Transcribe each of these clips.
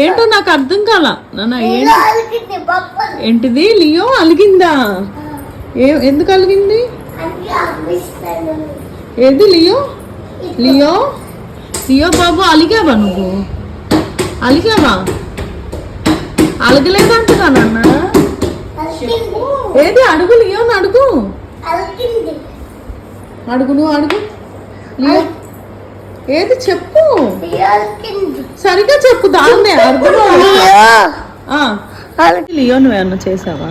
ఏంటో నాకు అర్థం కాల. నాన్న ఏంటిది? లియో అలిగిందా? ఏ ఎందుకు అలిగింది? ఏది లియో? లియో? లియో బాబు అలిగావా నువ్వు? అలిగావా? అలగలేదంటున్నా నాన్న? ఏది? అడుగు లియోని అడుగు. అడుగు నువ్వు అడుగు. లియో ఏది చెప్పు. సరిగా చెప్పు దాన్నే అర్థం లియో నువ్వేమన్నా చేసావా?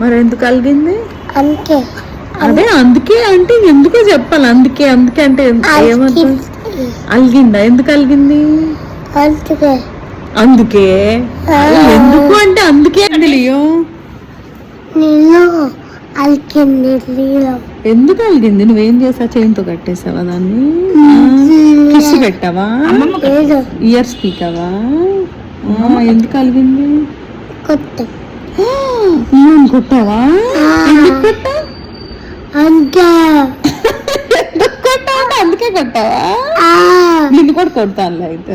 మరి ఎందుకు అలిగింది అంతే అదే అందుకే అంటే ఎందుకో చెప్పాలి. అందుకే అందుకే అంటే అలిగిందా ఎందుకు అలిగింది అందుకే. అందుకే? ఎందుకు అంటే అందుకే అండి లియో. ఎందుకు అలిగింది? నువ్వేం చేసా చైన్తో కట్టేసావా దాన్ని? కిస్ పెట్టావా? లేదు ఇయర్స్ పీకావా ఆ, ఎందుకు అలిగింది? నేను కొట్టావా? అందుకే కొట్టావా? ఆ, నిన్ను కూడా కొడతానులే అయితే.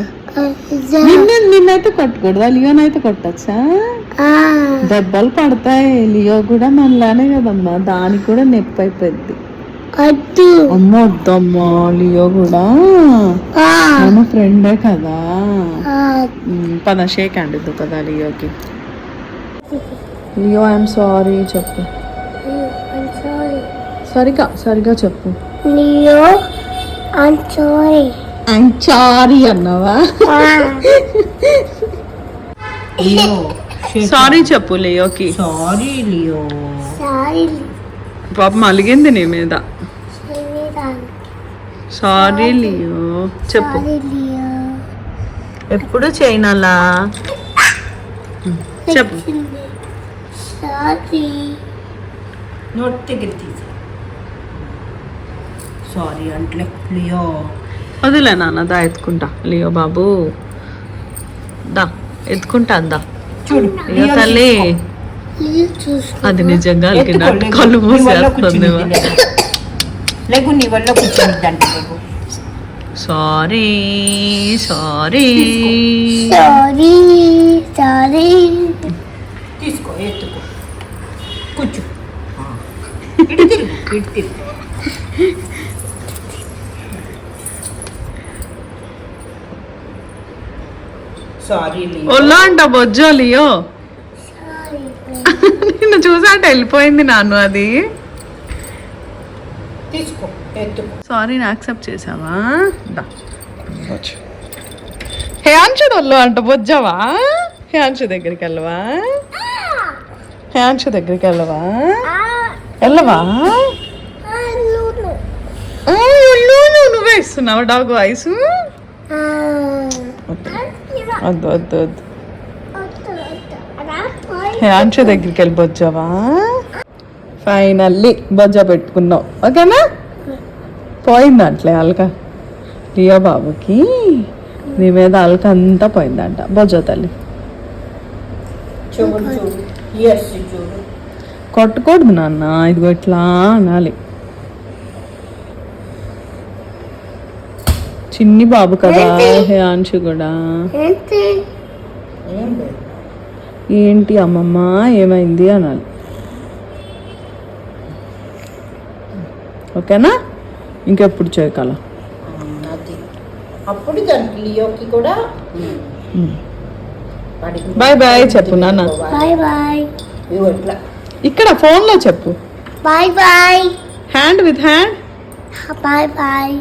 నిన్ను నిన్నైతే కొట్టకూడదా? లియోనైతే కొట్టచ్చా? దెబ్బలు పడతాయి. లియో కూడా మనలానే కదమ్మా. దానికి కూడా నొప్పి అయిపోద్ది వద్దు అమ్మ వద్దమ్మా లియో కూడా. మన ఫ్రెండే కదా. పద షేక్ అండి కదా లియోకి. లియో ఐఎమ్ సారీ చెప్పు. సరిగా సరిగా చెప్పు. I'm sorry. అన్నావా? లియో సారీ చెప్పు లియోకి సారీ లియో Sorry, పాపం అలిగింది నీ మీద. సారీ లియో చెప్పు. ఎప్పుడు చేయనాలా? చెప్పు. Sorry. నోట్ దగ్గర తీసా సారీ అంటే లియో వదిలే నాన్న దా ఎత్తుకుంటా. లియో బాబు. దా ఎత్తుకుంటా దా. చూడు తల్లి. అది నిజంగా. కళ్ళు మూసేస్తుంది. లెగు నీ వల్ల కూర్చొనిద్దంట లెగు సారీ సారీ Sorry, sorry. తీసుకో ఎత్తుకో కూర్చో. ఇటు తిరుగు ఇటు తిరుగు సారీ లియో. ఒళ్ళో అంట బొజ్జో లియో. Sorry. నిన్ను చూసాట వెళ్ళిపోయింది నాన్ను అది. తీసుకో సారీని యాక్సెప్ట్ చేసావా హే అంచు ఒళ్ళు అంట బొజ్జవా? హే అంచు దగ్గరికి వెళ్ళవా? హే అంచు దగ్గరికి వెళ్ళవా? వెళ్ళవా? నువ్వు ఇస్తున్నావు? Dog voice Ah. వద్దు వద్దు వద్దు. దగ్గరికి వెళ్ళి బొజ్జవా? ఫైనల్లీ బొజ్జ పెట్టుకున్నావు. ఓకేనా? పోయింది అట్లే అల్క. లియో బాబుకి నీ మీద అల్క అంతా పోయిందంట. బొజ్జ తల్లి. కొట్టకూడదు నాన్న ఇదిగో ఇట్లా అనాలి. చిన్ని బాబు కదా హే అంశు కూడా. ఏంటి? అమ్మమ్మ ఏమైంది అనాలి. ఓకేనా? ఇంకెప్పుడు చేయగల అది. అప్పుడు దానికి కూడా బాయ్ బాయ్ చెప్పు నాన్న. Bye bye. ఇక్కడ ఫోన్లో చెప్పు. Bye bye. Hand with hand bye bye.